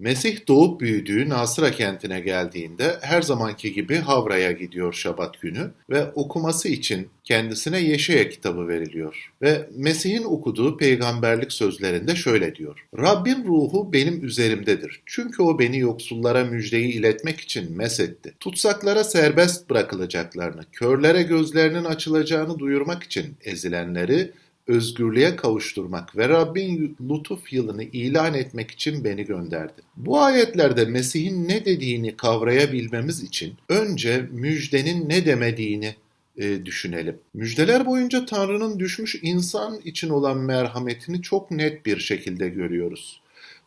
Mesih doğup büyüdüğü Nasıra kentine geldiğinde her zamanki gibi Havra'ya gidiyor Şabat günü ve okuması için kendisine Yeşaya kitabı veriliyor. Ve Mesih'in okuduğu peygamberlik sözlerinde şöyle diyor. Rabbin ruhu benim üzerimdedir. Çünkü o beni yoksullara müjdeyi iletmek için mesetti. Tutsaklara serbest bırakılacaklarını, körlere gözlerinin açılacağını duyurmak için ezilenleri, özgürlüğe kavuşturmak ve Rabbin lütuf yılını ilan etmek için beni gönderdi. Bu ayetlerde Mesih'in ne dediğini kavrayabilmemiz için önce müjdenin ne demediğini e, düşünelim. Müjdeler boyunca Tanrı'nın düşmüş insan için olan merhametini çok net bir şekilde görüyoruz.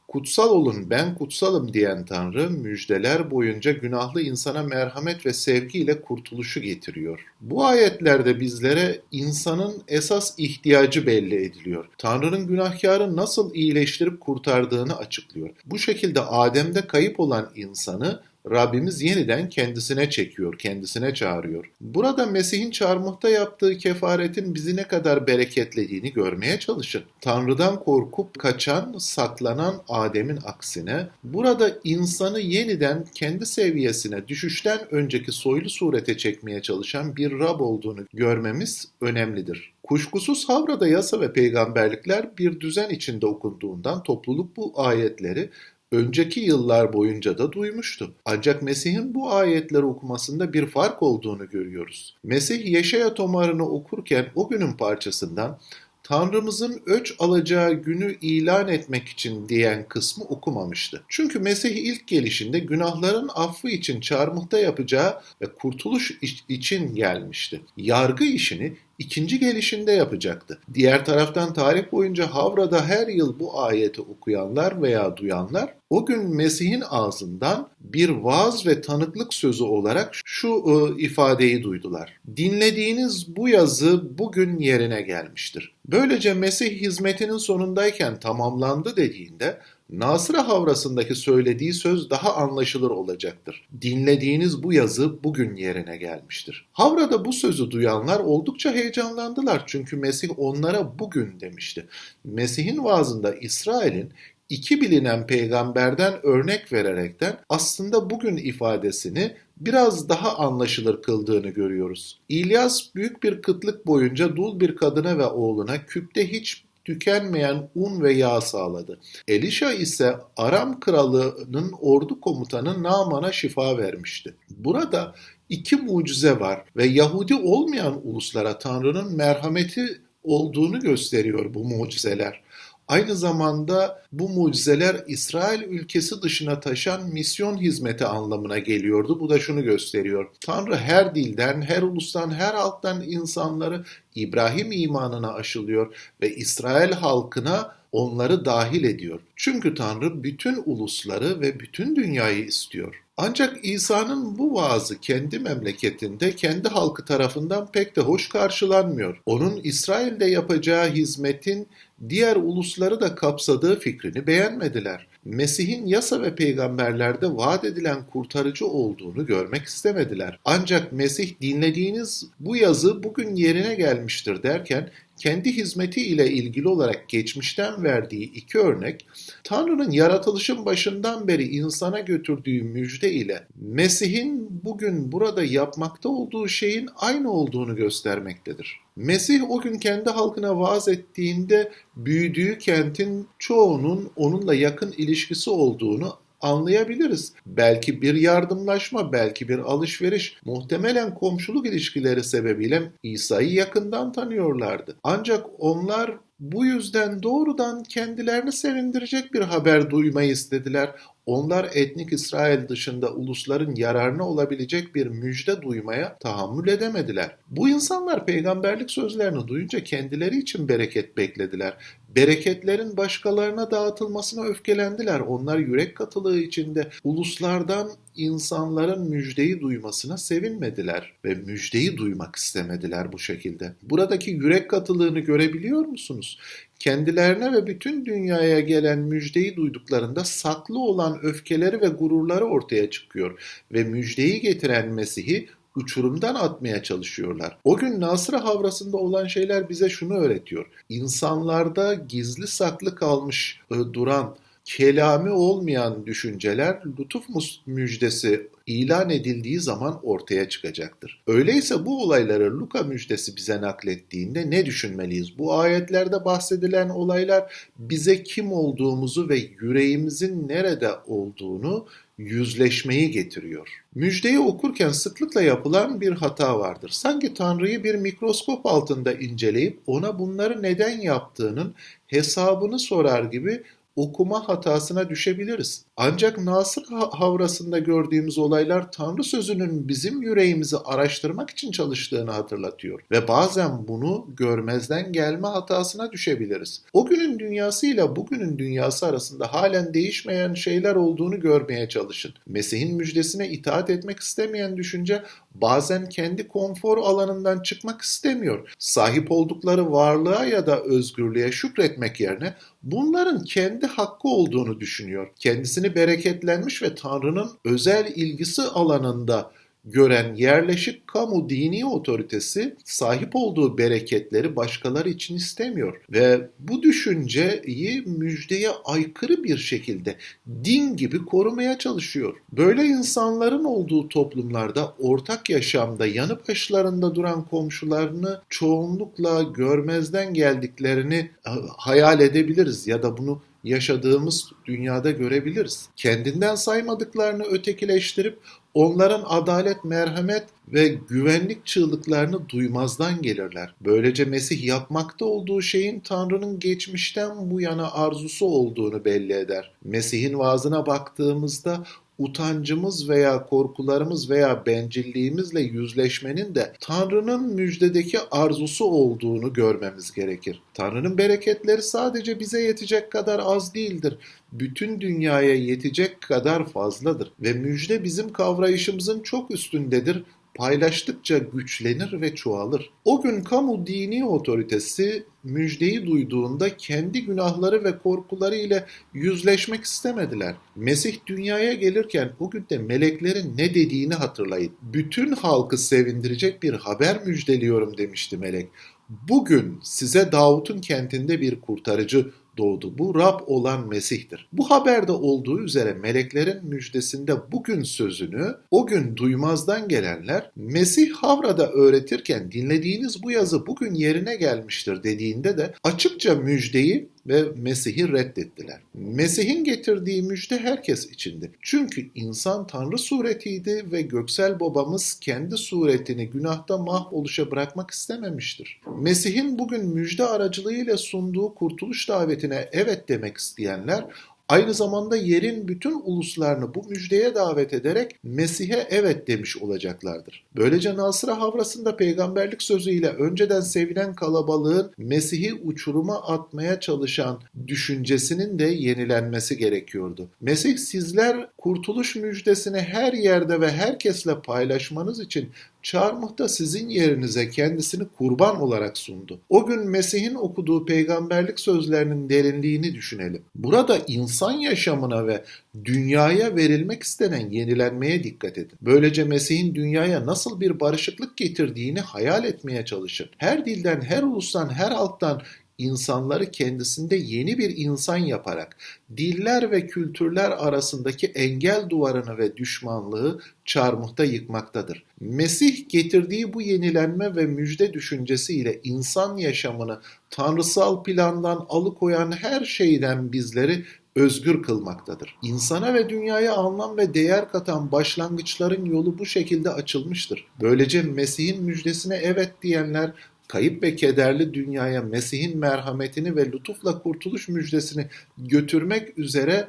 Kutsal olun ben kutsalım diyen Tanrı müjdeler boyunca günahlı insana merhamet ve sevgiyle kurtuluşu getiriyor. Bu ayetlerde bizlere insanın esas ihtiyacı belli ediliyor. Tanrı'nın günahkarı nasıl iyileştirip kurtardığını açıklıyor. Bu şekilde Adem'de kayıp olan insanı Rabbimiz yeniden kendisine çekiyor, kendisine çağırıyor. Burada Mesih'in çarmıhta yaptığı kefaretin bizi ne kadar bereketlediğini görmeye çalışın. Tanrı'dan korkup kaçan, saklanan Adem'in aksine burada insanı yeniden kendi seviyesine düşüşten önceki soylu surete çekmeye çalışan bir Rab olduğunu görmemiz önemlidir. Kuşkusuz Havra'da yasa ve peygamberlikler bir düzen içinde okunduğundan topluluk bu ayetleri önceki yıllar boyunca da duymuştu. Ancak Mesih'in bu ayetleri okumasında bir fark olduğunu görüyoruz. Mesih Yeşaya tomarını okurken o günün parçasından Tanrımızın öç alacağı günü ilan etmek için diyen kısmı okumamıştı. Çünkü Mesih ilk gelişinde günahların affı için çarmıhta yapacağı ve kurtuluş için gelmişti. Yargı işini ikinci gelişinde yapacaktı. Diğer taraftan tarih boyunca Havra'da her yıl bu ayeti okuyanlar veya duyanlar o gün Mesih'in ağzından bir vaaz ve tanıklık sözü olarak şu e, ifadeyi duydular. Dinlediğiniz bu yazı bugün yerine gelmiştir. Böylece Mesih hizmetinin sonundayken tamamlandı dediğinde Nasıra havrasındaki söylediği söz daha anlaşılır olacaktır. Dinlediğiniz bu yazı bugün yerine gelmiştir. Havrada bu sözü duyanlar oldukça heyecanlandılar çünkü Mesih onlara bugün demişti. Mesih'in vaazında İsrail'in iki bilinen peygamberden örnek vererekten aslında bugün ifadesini biraz daha anlaşılır kıldığını görüyoruz. İlyas büyük bir kıtlık boyunca dul bir kadına ve oğluna küpte hiç tükenmeyen un ve yağ sağladı. Elişa ise Aram kralının ordu komutanı Naman'a şifa vermişti. Burada iki mucize var ve Yahudi olmayan uluslara Tanrı'nın merhameti olduğunu gösteriyor bu mucizeler. Aynı zamanda bu mucizeler İsrail ülkesi dışına taşan misyon hizmeti anlamına geliyordu. Bu da şunu gösteriyor. Tanrı her dilden, her ulustan, her halktan insanları İbrahim imanına aşılıyor ve İsrail halkına onları dahil ediyor. Çünkü Tanrı bütün ulusları ve bütün dünyayı istiyor. Ancak İsa'nın bu vaazı kendi memleketinde kendi halkı tarafından pek de hoş karşılanmıyor. Onun İsrail'de yapacağı hizmetin diğer ulusları da kapsadığı fikrini beğenmediler. Mesih'in yasa ve peygamberlerde vaat edilen kurtarıcı olduğunu görmek istemediler. Ancak Mesih dinlediğiniz bu yazı bugün yerine gelmiştir derken kendi hizmeti ile ilgili olarak geçmişten verdiği iki örnek, Tanrı'nın yaratılışın başından beri insana götürdüğü müjde ile Mesih'in bugün burada yapmakta olduğu şeyin aynı olduğunu göstermektedir. Mesih o gün kendi halkına vaaz ettiğinde büyüdüğü kentin çoğunun onunla yakın ilişkisi olduğunu anlayabiliriz. Belki bir yardımlaşma, belki bir alışveriş, muhtemelen komşuluk ilişkileri sebebiyle İsa'yı yakından tanıyorlardı. Ancak onlar bu yüzden doğrudan kendilerini sevindirecek bir haber duymayı istediler. Onlar etnik İsrail dışında ulusların yararına olabilecek bir müjde duymaya tahammül edemediler. Bu insanlar peygamberlik sözlerini duyunca kendileri için bereket beklediler. Bereketlerin başkalarına dağıtılmasına öfkelendiler. Onlar yürek katılığı içinde uluslardan insanların müjdeyi duymasına sevinmediler ve müjdeyi duymak istemediler bu şekilde. Buradaki yürek katılığını görebiliyor musunuz? Kendilerine ve bütün dünyaya gelen müjdeyi duyduklarında saklı olan öfkeleri ve gururları ortaya çıkıyor ve müjdeyi getiren Mesih'i uçurumdan atmaya çalışıyorlar. O gün Nasır'a havrasında olan şeyler bize şunu öğretiyor. İnsanlarda gizli saklı kalmış e, duran kelami olmayan düşünceler lütuf müjdesi ilan edildiği zaman ortaya çıkacaktır. Öyleyse bu olayları Luka müjdesi bize naklettiğinde ne düşünmeliyiz? Bu ayetlerde bahsedilen olaylar bize kim olduğumuzu ve yüreğimizin nerede olduğunu yüzleşmeyi getiriyor. Müjdeyi okurken sıklıkla yapılan bir hata vardır. Sanki Tanrı'yı bir mikroskop altında inceleyip ona bunları neden yaptığının hesabını sorar gibi okuma hatasına düşebiliriz. Ancak Nasır havrasında gördüğümüz olaylar Tanrı sözünün bizim yüreğimizi araştırmak için çalıştığını hatırlatıyor ve bazen bunu görmezden gelme hatasına düşebiliriz. O günün dünyasıyla bugünün dünyası arasında halen değişmeyen şeyler olduğunu görmeye çalışın. Mesih'in müjdesine itaat etmek istemeyen düşünce bazen kendi konfor alanından çıkmak istemiyor. Sahip oldukları varlığa ya da özgürlüğe şükretmek yerine bunların kendi hakkı olduğunu düşünüyor. Kendisini bereketlenmiş ve Tanrı'nın özel ilgisi alanında gören yerleşik kamu dini otoritesi sahip olduğu bereketleri başkaları için istemiyor ve bu düşünceyi müjdeye aykırı bir şekilde din gibi korumaya çalışıyor. Böyle insanların olduğu toplumlarda ortak yaşamda yanı başlarında duran komşularını çoğunlukla görmezden geldiklerini hayal edebiliriz ya da bunu yaşadığımız dünyada görebiliriz. Kendinden saymadıklarını ötekileştirip onların adalet, merhamet ve güvenlik çığlıklarını duymazdan gelirler. Böylece Mesih yapmakta olduğu şeyin Tanrı'nın geçmişten bu yana arzusu olduğunu belli eder. Mesih'in vaazına baktığımızda utancımız veya korkularımız veya bencilliğimizle yüzleşmenin de Tanrı'nın müjdedeki arzusu olduğunu görmemiz gerekir. Tanrı'nın bereketleri sadece bize yetecek kadar az değildir. Bütün dünyaya yetecek kadar fazladır ve müjde bizim kavrayışımızın çok üstündedir paylaştıkça güçlenir ve çoğalır. O gün kamu dini otoritesi müjdeyi duyduğunda kendi günahları ve korkuları ile yüzleşmek istemediler. Mesih dünyaya gelirken o gün de meleklerin ne dediğini hatırlayın. Bütün halkı sevindirecek bir haber müjdeliyorum demişti melek. Bugün size Davut'un kentinde bir kurtarıcı doğdu. Bu Rab olan Mesih'tir. Bu haberde olduğu üzere meleklerin müjdesinde bugün sözünü o gün duymazdan gelenler Mesih Havra'da öğretirken dinlediğiniz bu yazı bugün yerine gelmiştir dediğinde de açıkça müjdeyi ve Mesih'i reddettiler. Mesih'in getirdiği müjde herkes içindi. Çünkü insan Tanrı suretiydi ve göksel babamız kendi suretini günahta mahvoluşa bırakmak istememiştir. Mesih'in bugün müjde aracılığıyla sunduğu kurtuluş davetine evet demek isteyenler Aynı zamanda yerin bütün uluslarını bu müjdeye davet ederek Mesih'e evet demiş olacaklardır. Böylece Nasıra havrasında peygamberlik sözüyle önceden sevilen kalabalığın Mesih'i uçuruma atmaya çalışan düşüncesinin de yenilenmesi gerekiyordu. Mesih sizler kurtuluş müjdesini her yerde ve herkesle paylaşmanız için çarmıhta sizin yerinize kendisini kurban olarak sundu. O gün Mesih'in okuduğu peygamberlik sözlerinin derinliğini düşünelim. Burada insan yaşamına ve dünyaya verilmek istenen yenilenmeye dikkat edin. Böylece Mesih'in dünyaya nasıl bir barışıklık getirdiğini hayal etmeye çalışın. Her dilden, her ulustan, her halktan insanları kendisinde yeni bir insan yaparak diller ve kültürler arasındaki engel duvarını ve düşmanlığı çarmıhta yıkmaktadır. Mesih getirdiği bu yenilenme ve müjde düşüncesiyle insan yaşamını tanrısal plandan alıkoyan her şeyden bizleri özgür kılmaktadır. İnsana ve dünyaya anlam ve değer katan başlangıçların yolu bu şekilde açılmıştır. Böylece Mesih'in müjdesine evet diyenler kayıp ve kederli dünyaya Mesih'in merhametini ve lütufla kurtuluş müjdesini götürmek üzere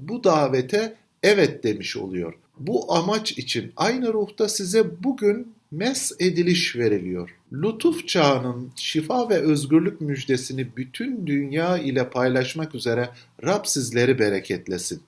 bu davete evet demiş oluyor. Bu amaç için aynı ruhta size bugün mes ediliş veriliyor. Lütuf çağının şifa ve özgürlük müjdesini bütün dünya ile paylaşmak üzere Rab sizleri bereketlesin.